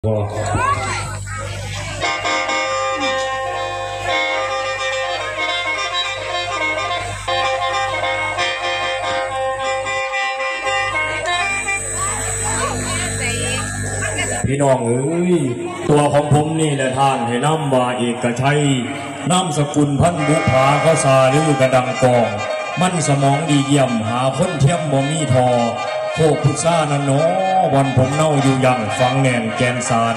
พี่น้องเอ้ยตัวของผมนี่แหละท่านให้น้ำว่าเอกชัยน้ำสกุลพันบุภาก็ซาลือกระดังกอง มันสมองดีเยี่ยมหาคนเทียมบ่มีทอโคกพุทรานันโน วันผมเน่าอยู่ยังฟังแน่นแกนสาร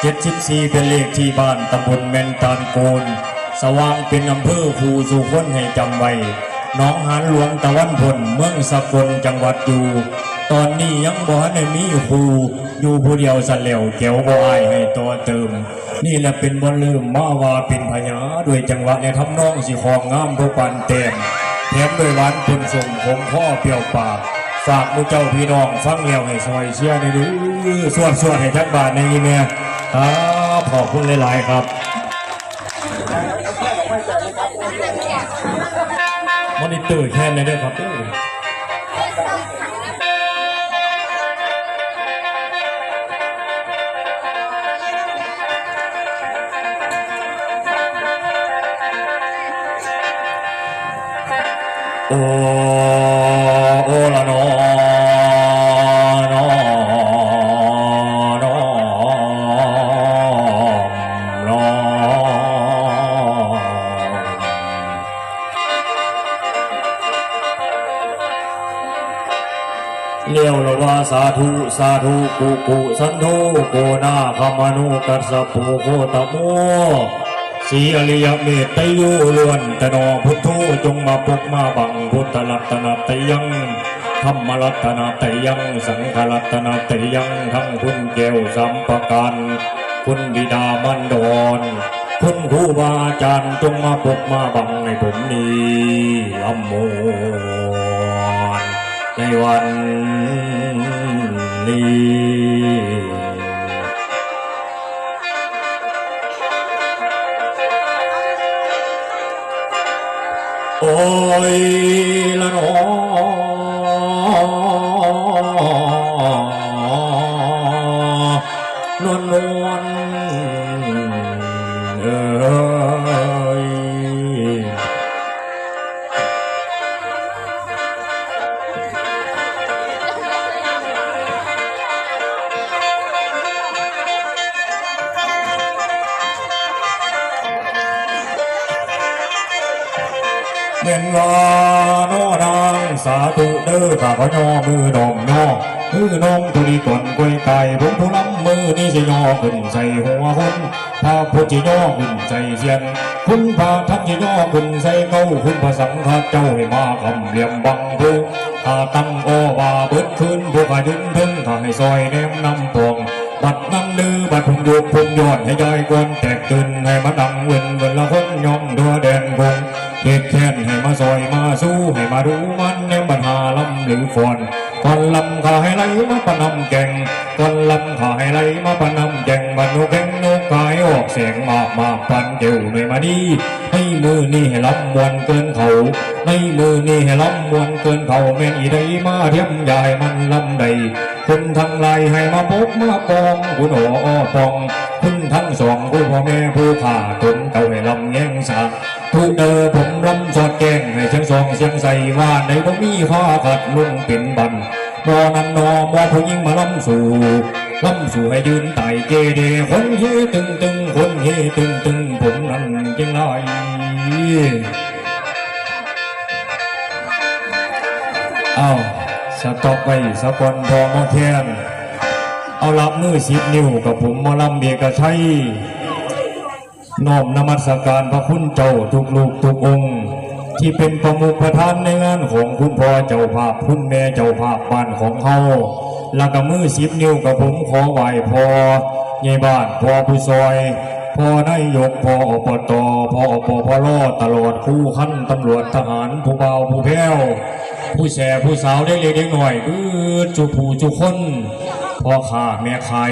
เจ็ดสิบสี่เป็นเลขที่บ้านตำบลแมนตานโกน สว่างเป็นอำเภอภูสุคนให้จำไว้น้องหานหลวงตะวันพลเมืองสกลจังหวัดอยู่ ตอนนี้ยังบ่ทันได้มีครูอยู่ผู้เดียวสะเหลวแก้วบ่อายให้ตัวเติม นี่แหละเป็นบ่ลืมมาว่าเป็นพญาด้วยจังหวะในทำนองสิของงามผู้ปันเต็มแถมด้วยหวานปนส่งคงข้อเปรี้ยวปาก ฝากมูเจ้าพี่น้องฟังแล้วให้ซอยเชียร์ในดื้อสวดสวดให้จักบาทในนี้แม่ครับขอบคุณหลาย ๆ ครับมอนิเตอร์แค่ไหนเด้อครับ โอโอละนอโนโนโนเลี้ยวละวาสาธุสาธุกุกุสันโธโกนาคมานุกัสสะปูโคตโมสีอริยเมตตโยล้วนตโนพุทโธจงมาปกมาบัง พุทธลัตนาไตยังธรรมรัตนาไตยังสังฆรัตนาไตยังทั้งคุณแก้วสัมปกันคุณบิดามันดอนคุณครูบาอาจารย์จงมาปกมาบังในผมนี้อมโมนในวันนี้โอ้ย เม่นว่าโนนางสาธุเด้อข้าพเจ้ามือดองนอมือน้องตุลีก่อนกล้วยไก่ผมผู้ล้ำมือนี่จะย่อขึ้นใส่หัวคนถ้าพุทธย่อขึ้นใส่เสียนคุณพระทักจะย่อขึ้นใส่เก้าคุณพระสังฆเจ้าให้มาคำเหลี่ยมบังเพื่อถ้าตั้งโอวาเบิดขึ้นพวกขายุนถึงถ้าให้ซอยแนมนำปวงบัดนั่งดื้อบัดพุงยุบพุงยอดให้ย่อยกวนแตกตื่นให้มาดังเวินเวินละคนยอมดัวแดนคง เหตุแค้นให้มาซอยมาสู้ให้มาดูมันในปัญหาลำหรือฝนก่อนลำขาให้ไหลมาปะนำแก่งก่อนลำขาให้ไหลมาปะนำแก่งมันนกแก่งนกกายออกเสียงมากมากปันเจียวไม่มาดีให้มือนี่ให้ลำมวนเกินเขาในมือนี่ให้ลำมวนเกินเขาแม่นอีใดมาเทียมยายมันลำใดคุณทั้งหลายให้มาพบมาปองคุณโออ้อปอง คุณทั้งสองคุณพ่อแม่ผู้ขาตนเก่าให้ลำแง่งสา ทุกเดอผมลำสอดแกงให้เชียงสองเสียงใส่ว่าในบ่มีข้อขัดลุงเป็นบันบอนันนอมอผู้ยิ่งมาลำสู่ลำสู่ให้ยืนไต่เจเดคนเฮตึงตึงคนเฮตึงตึงผมนั้นยังไงเอาสต็อกไว้สกอนพอมาแทนเอารับมือสิบนิ้วกับผมมอลำเบียกชัย น้อมนมัสการพระคุณเจ้าทุกลูกทุกองค์ ที่เป็นประมุขประธานในงานของคุณพ่อเจ้าภาพคุณแม่เจ้าภาพบ้านของเฮาแล้วก็มือสิบนิ้วกับผมขอไหวพอใหญ่บ้านพอผู้ซอยพอนายกพออบตพออปพลตลอดคู่ขั้นตำรวจทหารผู้เบาผู้แพ้วผู้แสผู้สาวได้เล็กเด็กหน่อยอือจุผู้จุคนพ่อข้าแม่ไข่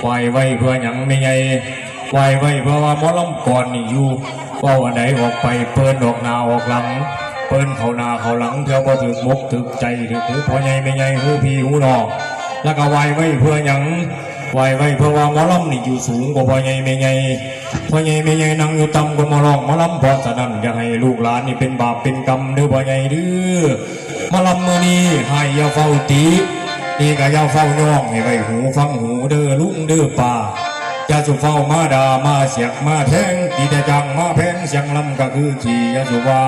ไว้ไว้เพื่อหยังไม่ไง ไว้ไว้เพื่อว่าหมอลำก่อนนี่อยู่ว่าวันไหนออกไปเปิ้นออกนาออกหลัง เปิ้นเขานาเขาหลังเพื่อบ่ถึกมกถึกใจถึกหูพอใหญ่ไม่ใหญ่หูพี่หูนอกแล้วก็ไว้ไว้เพื่อหยังไหวไว้เพราะว่าหมอลำนี่อยู่สูงกว่าพ่อใหญ่แม่ใหญ่พ่อใหญ่แม่ใหญ่นั่งอยู่ต่ำกว่าหมอร้องหมอลำเพราะฉะนั้นอย่าให้ลูกหลานนี่เป็นบาปเป็นกรรมเด้อพ่อใหญ่เด้อหมาลำมือนี้ให้ยาเฝ้าตีนี่ก็ยาเฝ้าย่องให้ไว้หูฟังหูเด้อลุงเด้อป่า จะสุเฝ้ามาดามาเสียกมาแทงตีแต่จังมาแพงเสียงลำก็คือขี่ยาสุวา